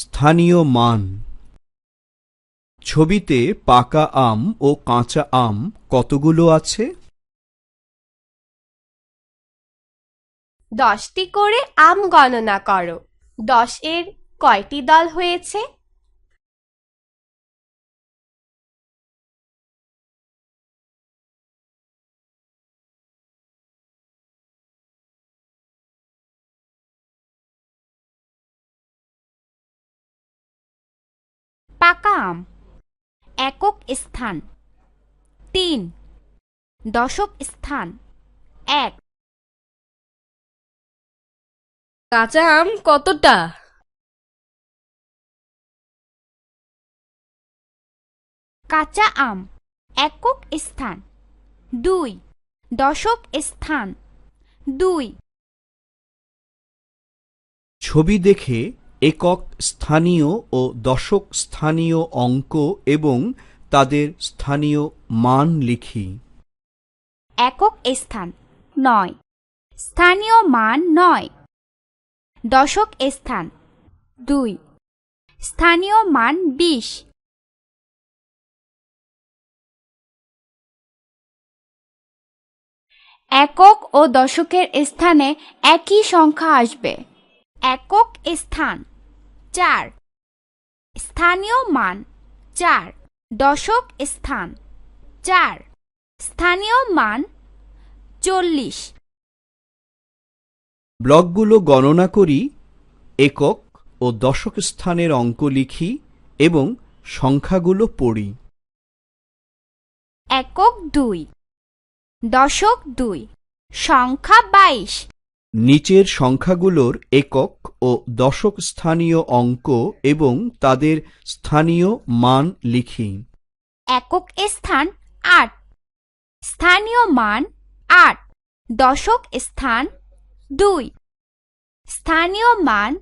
স্থানীয় মান। ছবিতে পাকা আম ও কাঁচা আম কতগুলো আছে? দশটি করে আম গণনা করো। দশ এর কয়টি দল হয়েছে? পাকা আম একক স্থান। তিন। দশক স্থান। এক। কাঁচা আম কতটা? কাঁচা আম একক স্থান। দুই। দশক স্থান। দুই। ছবি দেখে একক স্থানীয় ও দশক স্থানীয় অঙ্ক এবং তাদের স্থানীয় মান লিখি। একক স্থান, নয়। স্থানীয় মান, নয়। দশক স্থান, দুই। স্থানীয় মান, বিশ। একক ও দশকের স্থানে একই সংখ্যা আসবে। একক স্থান চার। স্থানীয় মান চার। দশক স্থান চার। স্থানীয় মান চল্লিশ। ব্লকগুলো গণনা করি একক ও দশক স্থানের অঙ্ক লিখি এবং সংখ্যাগুলো পড়ি। একক দুই দশক দুই সংখ্যা বাইশ। নিচের সংখ্যাগুলোর একক ও দশক স্থানীয় অঙ্ক এবং তাদের স্থানীয় মান লিখি। একক স্থান আট, স্থানীয় মান আট, দশক স্থান দুই, স্থানীয় মান